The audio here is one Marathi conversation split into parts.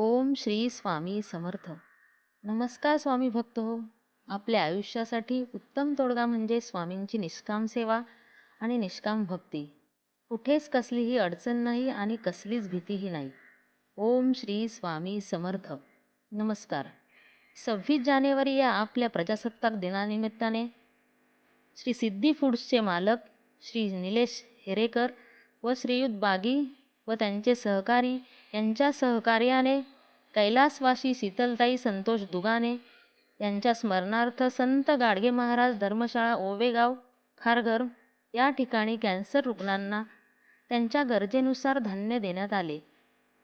ओम श्री स्वामी समर्थ. नमस्कार स्वामी भक्त हो. आपल्या आयुष्यासाठी उत्तम तोडगा म्हणजे स्वामींची निष्काम सेवा आणि निष्काम भक्ती. कुठेच कसलीही अडचण नाही आणि कसलीच भीतीही नाही. ओम श्री स्वामी समर्थ. नमस्कार. सव्वीस जानेवारी या आपल्या प्रजासत्ताक दिनानिमित्ताने श्री सिद्धी फूड्सचे मालक श्री निलेश हेरेकर व श्रीयुत बागी व त्यांचे सहकारी यांच्या सहकार्याने कैलासवासी शीतलताई संतोष दुगाने यांच्या स्मरणार्थ संत गाडगे महाराज धर्मशाळा ओवेगाव खारघर या ठिकाणी कॅन्सर रुग्णांना त्यांच्या गरजेनुसार धान्य देण्यात आले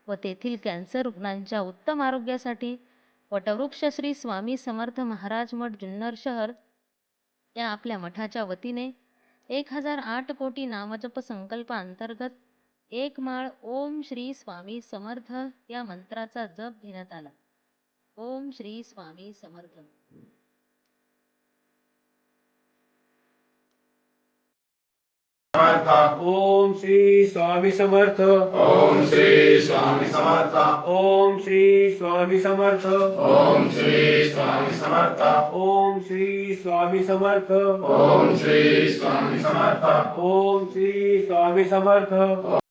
व तेथील कॅन्सर रुग्णांच्या उत्तम आरोग्यासाठी वटवृक्ष श्री स्वामी समर्थ महाराज मठ जुन्नर शहर या आपल्या मठाच्या वतीने एक हजार आठ कोटी नामजप संकल्पाअंतर्गत एक माळ ओम श्री स्वामी समर्थ या मंत्राचा जप घेण्यात आला. ओम श्री स्वामी समर्थ. ओम श्री स्वामी समर्थ. ओम श्री स्वामी समर्थ. ओम श्री स्वामी समर्थ. ओम श्री स्वामी समर्थ. ओम श्री स्वामी समर्थ. ओम श्री स्वामी समर्थ. ओम श्री स्वामी समर्थ.